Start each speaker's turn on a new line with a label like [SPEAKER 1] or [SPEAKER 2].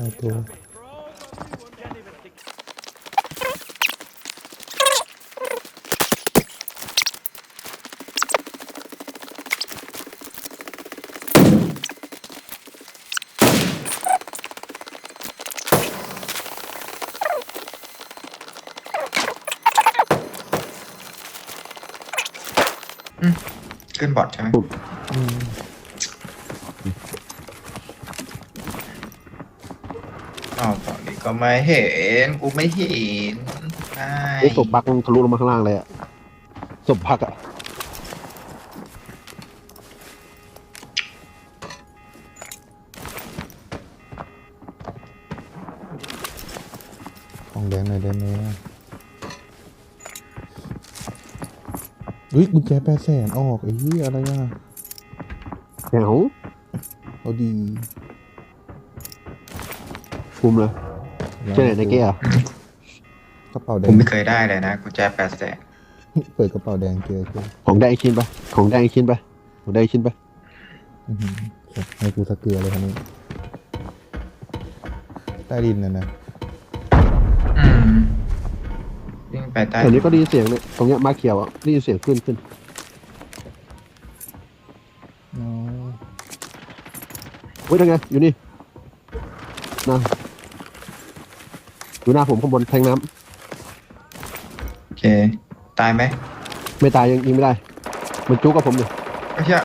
[SPEAKER 1] ายตัว
[SPEAKER 2] ขึ้นบอร์ดใช่ไหม
[SPEAKER 1] อืม
[SPEAKER 2] อ้าวฝั่งนี้ก็ไม่เห็น กูไม่เห็นใช่
[SPEAKER 3] ไอ้ศพบักมันทะลุลงมาข้างล่างเลยอะศพพักอะ
[SPEAKER 1] ของแดงหน่อยได้ไหมอุ้ยกุญแจแปดแสนออกไอ้เหี้ยอะไรอะ
[SPEAKER 3] แหว
[SPEAKER 1] เอาดี
[SPEAKER 3] คุมเลยเจ๊ไหนในเก้อะ
[SPEAKER 1] กระเป๋าแด
[SPEAKER 2] ผม
[SPEAKER 1] ง
[SPEAKER 2] ไม่เคยได้เลยนะกุญแจแปดแสน
[SPEAKER 1] เปิดกระเป๋าแดงเจอเจอ
[SPEAKER 3] ของแดงอีกชิ้นไปของแดงอีกชิ้นไปของแดงอีกชิ้นไป
[SPEAKER 1] อื้อหือให้กูสักเกลือเลยคันนี้ใต้ดินน่ะนะ
[SPEAKER 2] อืมวิ่งไปใต้
[SPEAKER 3] แถวนี้ก็ได้ยินเสียงเนี่ยตรงเนี้ยมาเขียวอะได้ยินเสียงขึ้นขึ้น
[SPEAKER 1] อ๋อ
[SPEAKER 3] เฮ้ยยังไงอยู่นี่นะ อยู่หน้าผมข้างบนแทงน้
[SPEAKER 2] โอเค ตายไหมำ
[SPEAKER 3] ไม่ตายยังยิงไม่ได้ มันจุกกับผมอยู่
[SPEAKER 2] ไม่ใช่